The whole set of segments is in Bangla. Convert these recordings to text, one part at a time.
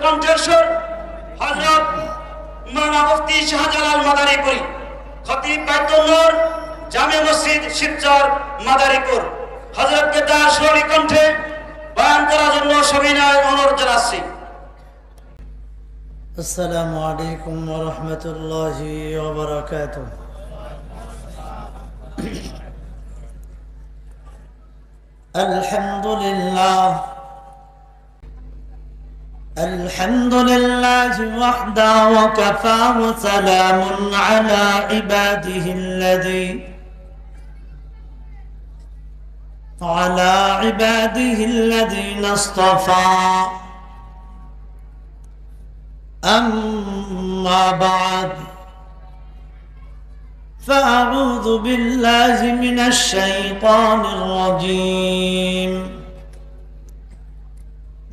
কণ্ঠেশ্বর হজরত মানা মুফতি শাহজালাল মাদারীপুরি খতিব বাইতুল্লাহর জামে মসজিদ শিবচর মাদারীপুর হজরতকে তার স্বরী কণ্ঠে বয়ান করার জন্য সবিনয় অনুরোধ জানাচ্ছি السلام عليكم ورحمة الله وبركاته الحمد لله الحمد لله وحده وكفى وسلام على عباده الذي على عباده الذين اصطفى. أما بعد فأعوذ بالله من الشيطان الرجيم.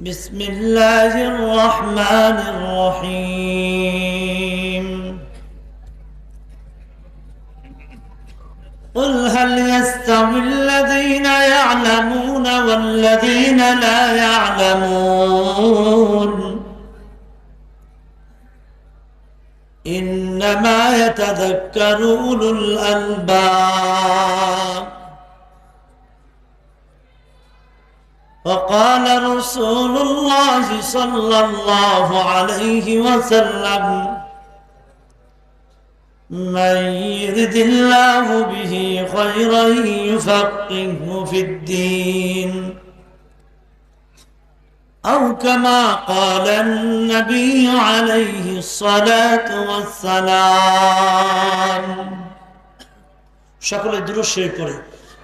بسم الله الرحمن الرحيم. قل هل يستوي الذين يعلمون والذين لا يعلمون؟ إنما يتذكر أولو الألباب. وقال رسول الله صلى الله عليه وسلم من يرد الله به خيرا يفقهه في الدين. أو كما قال النبي عليه الصلاة والسلام شكرا الدروس شيء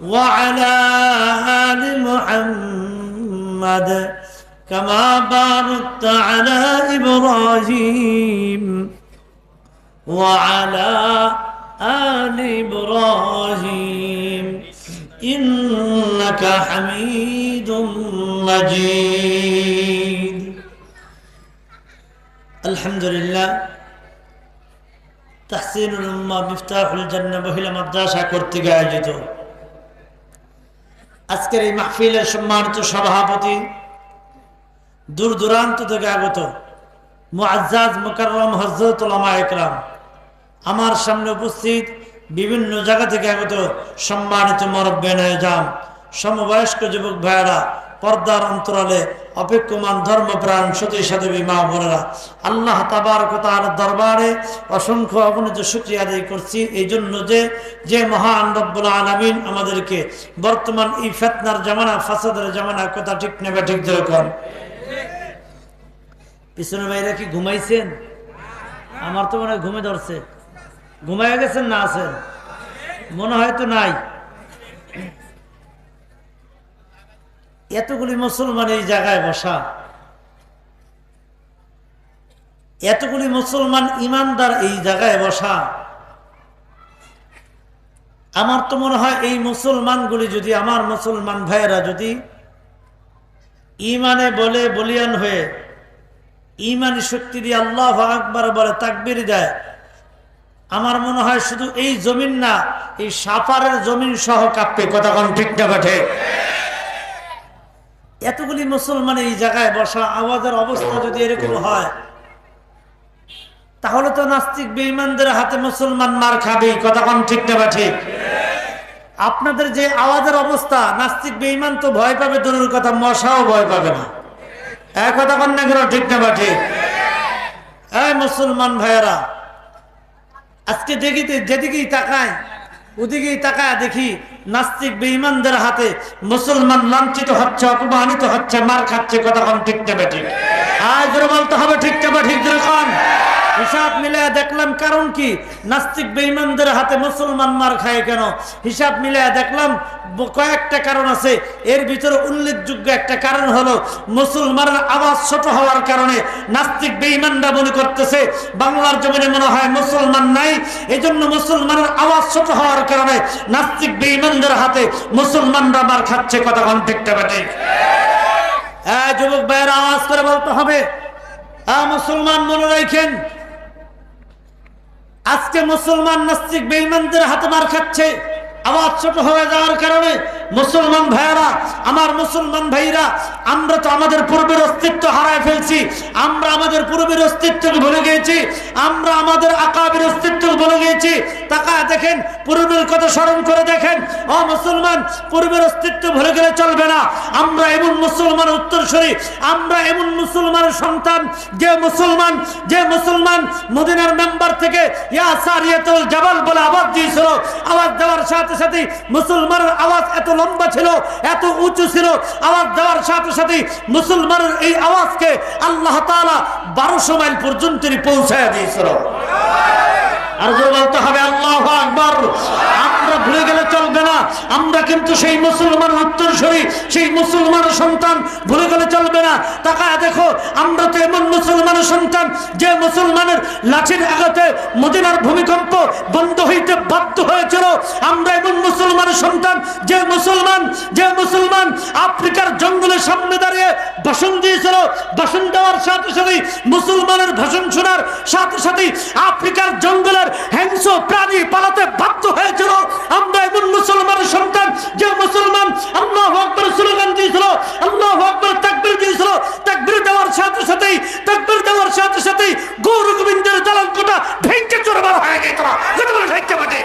وعلى آل محمد كما باركت على إبراهيم وعلى آل إبراهيم إنك حميد مجيد الحمد لله تحسين الأمة مفتاح الجنة মহিলা মাদ্রাসা কর্তৃক আয়োজিত আজকের এই মাহফিলের সম্মানিত সভাপতি, দূর দূরান্ত থেকে আগত মুআজ্জাজ মুকাররম একরাম, আমার সামনে উপস্থিত বিভিন্ন জায়গা থেকে আগত সম্মানিত মরব্বেন সমবয়স্ক যুবক ভাইয়েরা পর্দার অন্তরালে অপেক্ষমান ধর্মপ্রাণ সতী সাধবী মা বোনেরা, আল্লাহ তাবার তার দরবারে অসংখ্য অগণিত শুক্রিয়া আদায় করছি। এই জন্য যে যে মহান রব্বুল আলমিন আমাদেরকে বর্তমান এই ফেতনার জামানা, ফাসাদের জামানা কথা ঠিক নেবে ঠিক যেরকম পিছনে ভাইরা কি ঘুমাইছেন? আমার তো মনে হয় ঘুমে ধরছে। ঘুমাই গেছেন না আছেন? মনে হয় তো নাই। এতগুলি মুসলমান এই জায়গায় বসা। এতগুলি মুসলমান ইমানদার এই জায়গায় বসা। আমার তো মনে হয় এই মুসলমানগুলি যদি, আমার মুসলমান ভাইয়েরা যদি ইমানে বলে বলিয়ান হয়ে ইমানি শক্তি দিয়ে আল্লাহ আকবার বলে তাকবির দেয়, আমার মনে হয় শুধু এই জমিন না, এই সাফারের জমিন সহ কাঁপবে। কথা ঠিক না বাঠে এতগুলি মুসলমান এই জায়গায় বসা, আওয়াজের অবস্থা যদি এরকম হয়, তাহলে তো নাস্তিক বেঈমানদের হাতে মুসলমান মার খাবে কথা কোন ঠিক না বা ঠিক? আপনাদের যে আওয়াজের অবস্থা, নাস্তিক বেঈমান তো ভয় পাবে, দূরের কথা মশাও ভয় পাবে না। এক কথা কন না কেন ঠিক না বা ঠিক? এই মুসলমান ভাইয়েরা, আজকে দেখি যেদিকেই তাকায় ওদিকেই তাকায় দেখি নাস্তিক বেঈমানদের হাতে মুসলমান লাঞ্ছিত হচ্ছে, অপমানিত হচ্ছে, মার খাচ্ছে, কথা কম ঠিক না ঠিক। আজ বলতে হবে, ঠিক না ঠিক যেরকম হিসাব মিলে দেখলাম কারণ কি? নাস্তিক বেঈমানদের হাতে মুসলমান মার খায় কেন? হিসাব মিলে দেখলাম কয়েকটা কারণ আছে। এর ভিতরে উল্লেখযোগ্য একটা কারণ হলো, মুসলমানের আওয়াজ ছোট হওয়ার কারণে নাস্তিক বেঈমানরা মনে করতেছে, বাংলার জমিনে মনে হয় মুসলমান নাই। এই জন্য মুসলমানের আওয়াজ ছোট হওয়ার কারণে নাস্তিক বেঈমানদের হাতে মুসলমানরা মার খাচ্ছে কথা কন্টেক্টে বেটে হ্যাঁ যুবক ভাইয়ের, আওয়াজ করে বলতে হবে। হ্যাঁ মুসলমান মনে রাখেন আজকে মুসলমান নাস্তিক বেঈমানদের হাতে মার খাচ্ছে। আওয়াজ ছোট হয়ে যাওয়ার কারণে মুসলমান ভাইয়েরা, আমার মুসলমান ভাইরা, আমরা তো আমাদের পূর্বের অস্তিত্ব হারায় ফেলছি। আমরা আমাদের পূর্বের অস্তিত্বকে ভুলে গিয়েছি। আমরা আমাদের আকাবের অস্তিত্ব ভুলে গিয়েছি। তাকায় দেখেন, পূর্বের কথা স্মরণ করে দেখেন, ও মুসলমান, পূর্বের অস্তিত্ব ভুলে গেলে চলবে না। আমরা এমন মুসলমান উত্তরসূরি, আমরা এমন মুসলমানের সন্তান, যে মুসলমান যে মুসলমান মদিনার মেম্বার থেকে ইয়া সারিয়াতুল জাবাল বলে আওয়াজ দিয়েছিল। আওয়াজ দেওয়ার সাথে সাথে মুসলমানের আওয়াজ এত লম্বা ছিল, এত উঁচু ছিল। আওয়াজ দেওয়ার সাথে সাথে মুসলমানের এই আওয়াজকে আল্লাহ তালা বারোশো মাইল পর্যন্ত পৌঁছায় দিয়েছিল। আর বলতে হবে, আল্লাহ আকবর। আমরা ভুলে গেলে চলবে না। আমরা কিন্তু সেই মুসলমান উত্তরসূরি, সেই মুসলমানের সন্তান ভুলে গেলে চলবে না। তাকায় দেখো, আমরা তো এমন মুসলমানের সন্তান যে মুসলমানের লাঠির আঘাতে মদিনার ভূমিকম্প বন্ধ হইতে বাধ্য হয়েছিল। আমরা এমন মুসলমানের সন্তান যে মুসলমান যে মুসলমান আফ্রিকার জঙ্গলের সামনে দাঁড়িয়ে ভাষণ দিয়েছিল। ভাষণ দেওয়ার সাথে সাথে মুসলমানের ভাষণ শোনার সাথে সাথে আফ্রিকার জঙ্গলের হিংস প্রাণী পালাতে বাধ্য হয়েছিল। আমরা এমন মুসলমানের সন্তান, যে মুসলমান আল্লাহ আকবর স্লোগান দিয়েছিল, আল্লাহ আকবর তাকবির দিয়েছিল। তাকবির দেওয়ার সাথে সাথেই, তাকবির দেওয়ার সাথে সাথেই গৌর গোবিন্দের ভেঙে চোরবার হয়ে গেছিল যেটা বলে ভেঙে বটে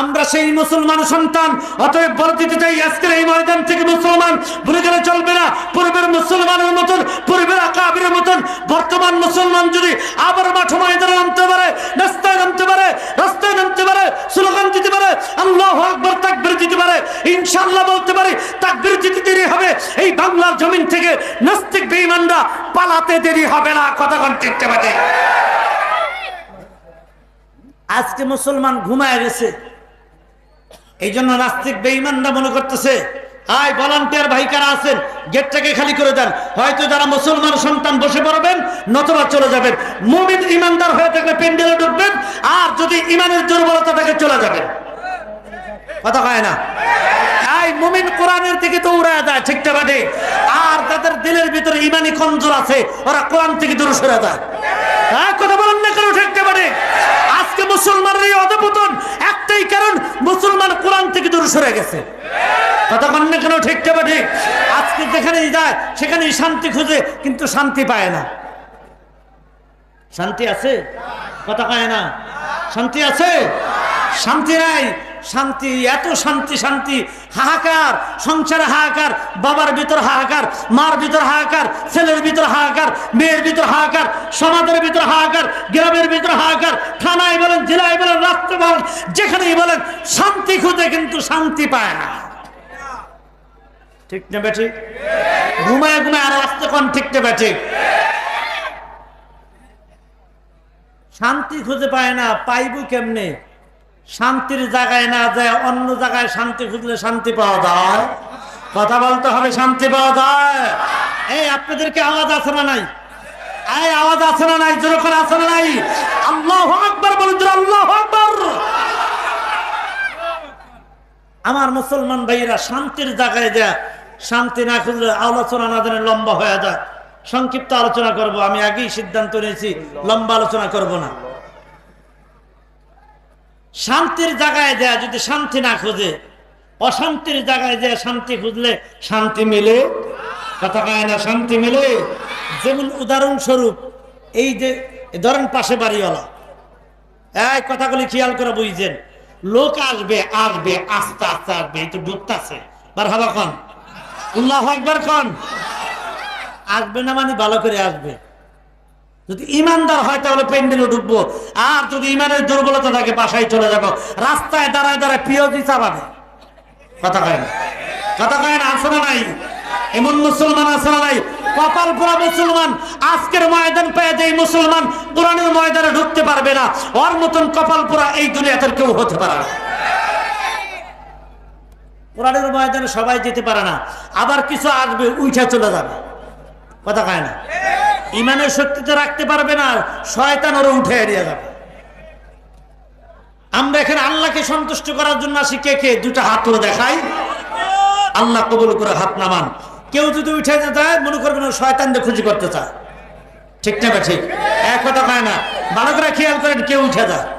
আমরা সেই মুসলমান সন্তান, অতএব বলে দিতে চাই, আজকের এই ময়দান থেকে মুসলমান ভুলে গেলে চলবে না। পূর্বের মুসলমানের মতন, পূর্বের আকাবির মতন, বর্তমান মুসলমান যদি আবার মাঠ ময়দানে নামতে পারে, রাস্তায় নামতে পারে, রাস্তায় নামতে পারে, স্লোগান দিতে পারে, আল্লাহ আকবর তাকবির দিতে পারে ইনশাল্লাহ বলতে পারে, তাকবির দিতে দেরি হবে। এই বাংলার জমিন থেকে নাস্তিক বেঈমানরা পালাতে দেরি হবে না, কথা কন্টেক্টে বাজে আজকে মুসলমান ঘুমায় গেছে। এই জন্য নাস্তিক বেঈমানরা মনে করতেছে, আয় ভলান্টিয়ার ভাই কারা আছেন, গেটটাকে খালি করে দেন। হয়তো যারা মুসলমান সন্তান বসে পড়বেন, নতুবা চলে যাবেন। মুমিন ইমানদার হয়ে থাকলে প্যান্ডেলে ঢুকবেন, আর যদি ইমানের দুর্বলতা থাকে চলে যাবেন। কথা কয় না? এই মুমিন কোরআনের দিকে তো উড়ায় যায় ঠিকটা বাটে আর তাদের দিলের ভিতরে ইমানি কমজোর আছে, ওরা কোরআন থেকে দূরে সরে যায়। হ্যাঁ কথা বলেন না কেন ঠিকটা বাটে আজকে মুসলমানের এই অধপতন একটাই কারণ, মুসলমান কোরআন থেকে দূরে সরে গেছে। কথা কেন কেবা ঠিক? আজকে যেখানেই যায়, সেখানেই শান্তি খুঁজে, কিন্তু শান্তি পায় না। শান্তি আছে? কথা পায় না? শান্তি আছে? শান্তি নাই। শান্তি, এত শান্তি শান্তি। হাহাকার, সংসারে হাহাকার, বাবার ভিতর হাহাকার, মার ভিতর হাহাকার, ছেলের ভিতর হাহাকার, মেয়ের ভিতর হাহাকার, সমাজের ভিতর হাহাকার, গ্রামের ভিতর হাহাকার, থানায় বলেন, জেলায় বলেন রাষ্ট্র বলেন, যেখানেই বলেন, শান্তি খুঁজে কিন্তু শান্তি পায় না। ঠিক না বেঠিক? ঘুমায় ঘুমায় আর আসতে কোন ঠিক না বেঠিক? শান্তি খুঁজে পায় না, পাইব কেমনে? শান্তির জায়গায় না যায়, অন্য জায়গায় শান্তি খুঁজলে শান্তি পাওয়া যায়। কথা বলতে হবে, শান্তি পাওয়া যায়। এই, আপনাদেরকে আওয়াজ আছে না নাই? এই, আওয়াজ আছে না নাই? যেরকম আছে না নাই? আল্লাহ আকবর আল্লাহ আকবর। আমার মুসলমান ভাইরা শান্তির জায়গায় যায়, শান্তি না খুঁজলে আলোচনা না জানে লম্বা হয়ে যায়। সংক্ষিপ্ত আলোচনা করব, আমি আগেই সিদ্ধান্ত নিয়েছি, লম্বা আলোচনা করব না। শান্তির জায়গায় দেয়া, যদি শান্তি না খুঁজে, অশান্তির জায়গায় দেয়া শান্তি খুঁজলে শান্তি মিলে। কথা কয় না, শান্তি মিলে। যেমন উদাহরণস্বরূপ, এই যে, ধরেন পাশে বাড়িওয়ালা, এই কথাগুলি খেয়াল করে বুঝছেন লোক আসবে আসবে, আস্তে আস্তে আসবে, এই তো ঢুকতেছে বার হবা কন। উল্লাহ একবার কন। আসবে না মানে ভালো করে আসবে। যদি ইমানদার হয় তাহলে প্যান্ডেলে ঢুকবো। আর যদি ইমানের দুর্বলতা থাকে, বাসায় চলে যাব। রাস্তায় দাঁড়ায় দাঁড়ায় পিওজি চাপাবে কথা কয় না? কথা কয় না? আছে নাই? এমন মুসলমান আছে নাই? কপাল পোড়া মুসলমান, আজকের ময়দান পেয়ে যে মুসলমান, কোরআনের ময়দানে ঢুকতে পারবে না। ওর মতন কপাল পোড়া এই দুনিয়াতে কেউ হতে পারে না। কোরআনের ময়দানে সবাই যেতে পারে না। আবার কিছু আসবে উঠে চলে যাবে। কথা কয় না? ইমানের শক্তিতে রাখতে পারবে না, শয়তান ওরা উঠে এড়িয়ে যাবে। আমরা এখানে আল্লাহকে সন্তুষ্ট করার জন্য আসি, কে কে? দুটা হাত তুলে দেখাই। আল্লাহ কবুল করে হাত নামান। কেউ যদি উঠে যেতে চায়, মনে করবেন শয়তান শয়তানদের খুঁজি করতে চায়। ঠিক না ঠিক? এক কথা পায় না। ভালো খেয়াল করেন, কেউ উঠে যায়।